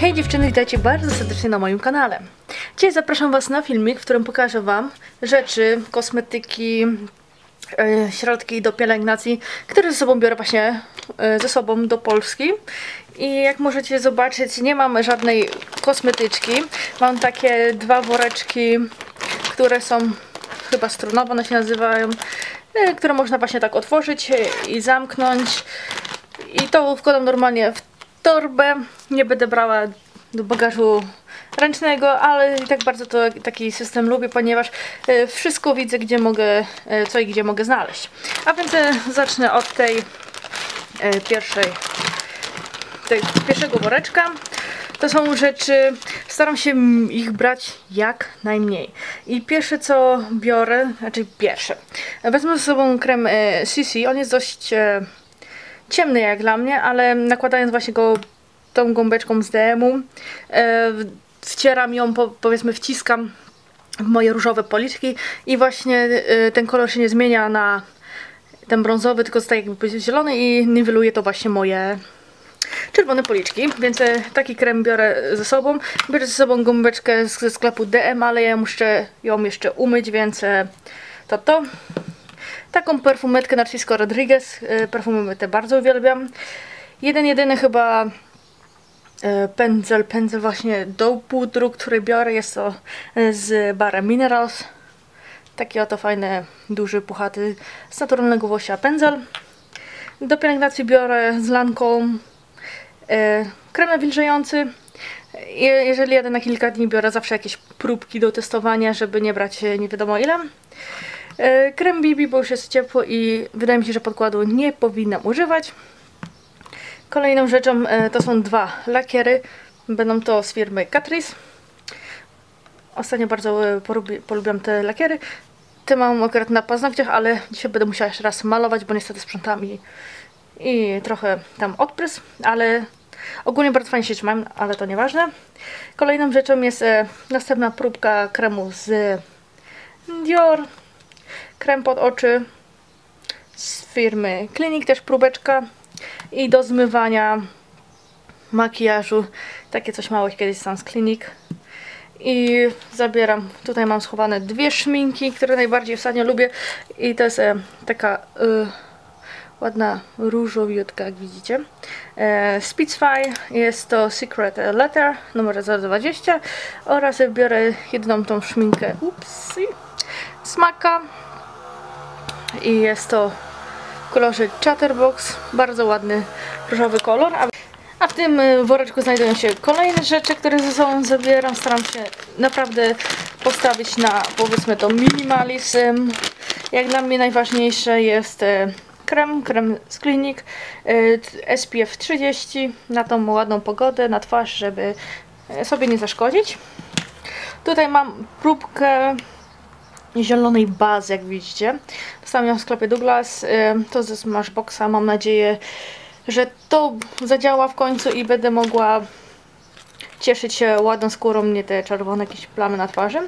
Hej dziewczyny, witajcie bardzo serdecznie na moim kanale. Dzisiaj zapraszam Was na filmik, w którym pokażę Wam rzeczy, kosmetyki, e, środki do pielęgnacji, które ze sobą biorę właśnie e, ze sobą do Polski. I jak możecie zobaczyć, nie mam żadnej kosmetyczki. Mam takie dwa woreczki, które są chyba strunowe, one się nazywają, e, które można właśnie tak otworzyć i zamknąć. I to wkładam normalnie w torbę. Nie będę brała do bagażu ręcznego, ale i tak bardzo to taki system lubię, ponieważ e, wszystko widzę, gdzie mogę, e, co i gdzie mogę znaleźć. A więc e, zacznę od tej pierwszej, tej pierwszego woreczka. To są rzeczy, staram się ich brać jak najmniej. I pierwsze co biorę, znaczy pierwsze, wezmę ze sobą krem CC, on jest dość ciemny jak dla mnie, ale nakładając właśnie go tą gąbeczką z DM-u, e, wcieram ją, po, powiedzmy wciskam w moje różowe policzki i właśnie e, ten kolor się nie zmienia na ten brązowy, tylko zostaje jakby zielony i niweluje to właśnie moje czerwone policzki, więc e, taki krem biorę ze sobą. Biorę ze sobą gąbeczkę ze sklepu DM, ale ja muszę ją jeszcze umyć, więc e, to to. Taką perfumetkę Narciso Rodriguez, e, perfumy te bardzo uwielbiam. Jeden jedyny chyba e, pędzel, pędzel właśnie do pudru, który biorę, jest to e, z Bara Minerals. Taki oto fajny, duży, puchaty, z naturalnego włosia pędzel. Do pielęgnacji biorę z lanką krem nawilżający. Jeżeli jadę na kilka dni, biorę zawsze jakieś próbki do testowania, żeby nie brać nie wiadomo ile. E, krem BB, bo już jest ciepło i wydaje mi się, że podkładu nie powinnam używać. Kolejną rzeczą e, to są dwa lakiery. Będą to z firmy Catrice. Ostatnio bardzo e, polubiłam te lakiery. Te mam akurat na paznokciach, ale dzisiaj będę musiała jeszcze raz malować, bo niestety sprzątam i, i trochę tam odprys, ale ogólnie bardzo fajnie się trzymam, ale to nieważne. Kolejną rzeczą jest następna próbka kremu z Dior krem pod oczy z firmy Clinic, też próbeczka i do zmywania makijażu, takie coś małe kiedyś sam z Clinic i zabieram, tutaj mam schowane dwie szminki, które najbardziej ostatnio lubię. I to jest e, taka e, ładna różowiutka, jak widzicie. E, jest to Secret Letter numer 020 oraz biorę jedną tą szminkę, upsi, smaka i jest to w kolorze Chatterbox, bardzo ładny różowy kolor. A w tym y, woreczku znajdują się kolejne rzeczy, które ze sobą zabieram. Staram się naprawdę postawić na powiedzmy to minimalizm. Jak dla mnie najważniejsze jest y, krem, krem z klinik y, SPF 30 na tą ładną pogodę, na twarz, żeby sobie nie zaszkodzić. Tutaj mam próbkę zielonej bazy, jak widzicie. Dostałam ją w sklepie Douglas, y, to ze Smashboxa. Mam nadzieję, że to zadziała w końcu i będę mogła cieszyć się ładną skórą, nie te czerwone jakieś plamy na twarzy.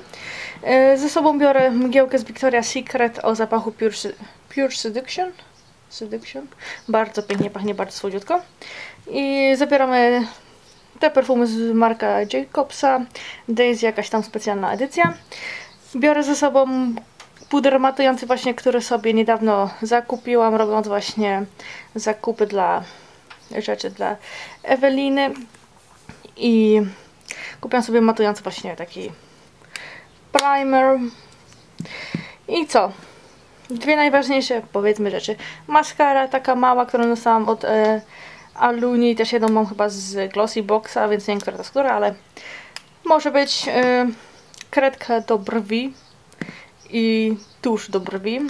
Y, ze sobą biorę mgiełkę z Victoria's Secret o zapachu Pure, Pure Seduction. Seduction. Bardzo pięknie pachnie, bardzo słodziutko. I zabieramy te perfumy z marka Jacobsa. Daisy jakaś tam specjalna edycja. Biorę ze sobą puder matujący właśnie, który sobie niedawno zakupiłam, robiąc właśnie zakupy dla rzeczy dla Eweliny i kupiłam sobie matujący właśnie taki primer i co? Dwie najważniejsze powiedzmy rzeczy. Maskara taka mała, którą dostałam od e, Aluni, też jedną mam chyba z Glossy Boxa, więc nie wiem, która to jest która, ale może być e, kredka do brwi i tusz do brwi.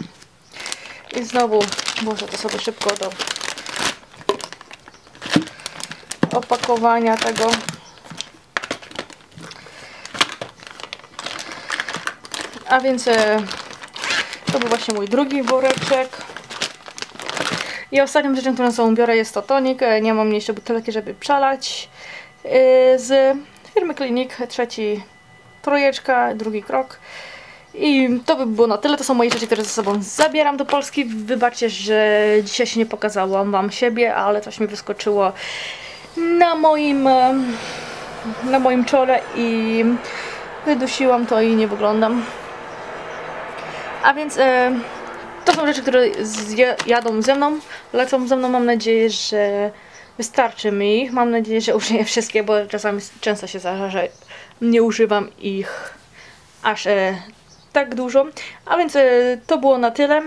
I znowu włożę to sobie szybko do opakowania tego. A więc e, to był właśnie mój drugi woreczek. I ostatnią rzeczą, którą sobie biorę jest to tonik. E, nie mam mniejszej butelki, żeby przelać. E, z firmy Klinik, trzeci trojeczka, drugi krok. I to by było na tyle. To są moje rzeczy, które ze sobą zabieram do Polski. Wybaczcie, że dzisiaj się nie pokazałam Wam siebie, ale coś mi wyskoczyło na moim na moim czole i wydusiłam to i nie wyglądam. A więc e, to są rzeczy, które jadą ze mną, lecą ze mną. Mam nadzieję, że wystarczy mi ich. Mam nadzieję, że użyję wszystkie, bo czasami często się zdarza, że nie używam ich aż e, tak dużo. A więc e, to było na tyle.